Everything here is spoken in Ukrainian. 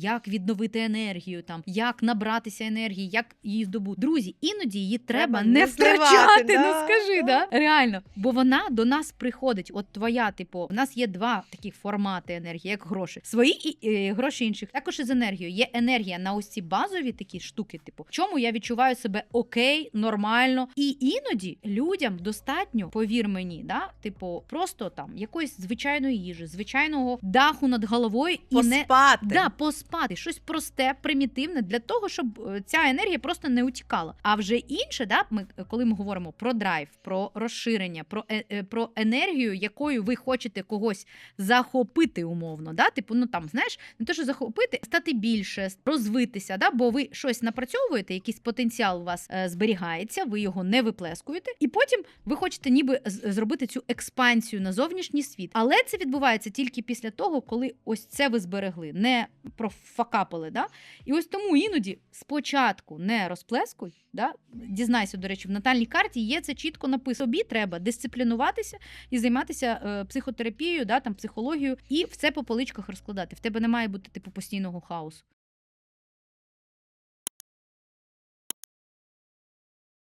як відновити енергію, там як набратися енергії, як її здобути. Друзі, іноді її треба, Треба не не втрачати. да, Ну скажи, да. да? реально, бо вона до нас приходить. От твоя, типу, у нас є два таких формати енергії, як гроші. Свої і е, гроші інших. Також і з енергією. Є енергія на ось ці базові такі штуки, типу, в чому я відчуваю себе окей, нормально. І іноді людям достатньо, повір мені, да, типу, просто там якоїсь звичайної їжі, звичайного даху над головою і не Поспати. Да, поспати, щось просте, примітивне для того, щоб е, ця енергія просто не утікала. А вже інше, да, ми е, коли ми говоримо про драйв, про розширення, про, е, е, про енергію, якою ви хочете когось захопити умовно, да, типу, ну там знаєш, не те, що захопити, стати більше, розвитися, да, бо ви щось напрацьовуєте, якийсь потенціал у вас е, зберігається, ви його не виплескуєте, і потім ви хочете ніби зробити цю експансію на зовнішній світ. Але це відбувається тільки після того, коли ось це ви зберегли, не профакапили. Да? І ось тому іноді спочатку не розплескуй. Да? Дізнайся, до речі, в натальній карті є це чітко написано. Тобі треба дисциплінуватися і займатися е, психотерапією, да, там, психологією, і все по поличках розкладати. В тебе не має бути типу постійного хаосу.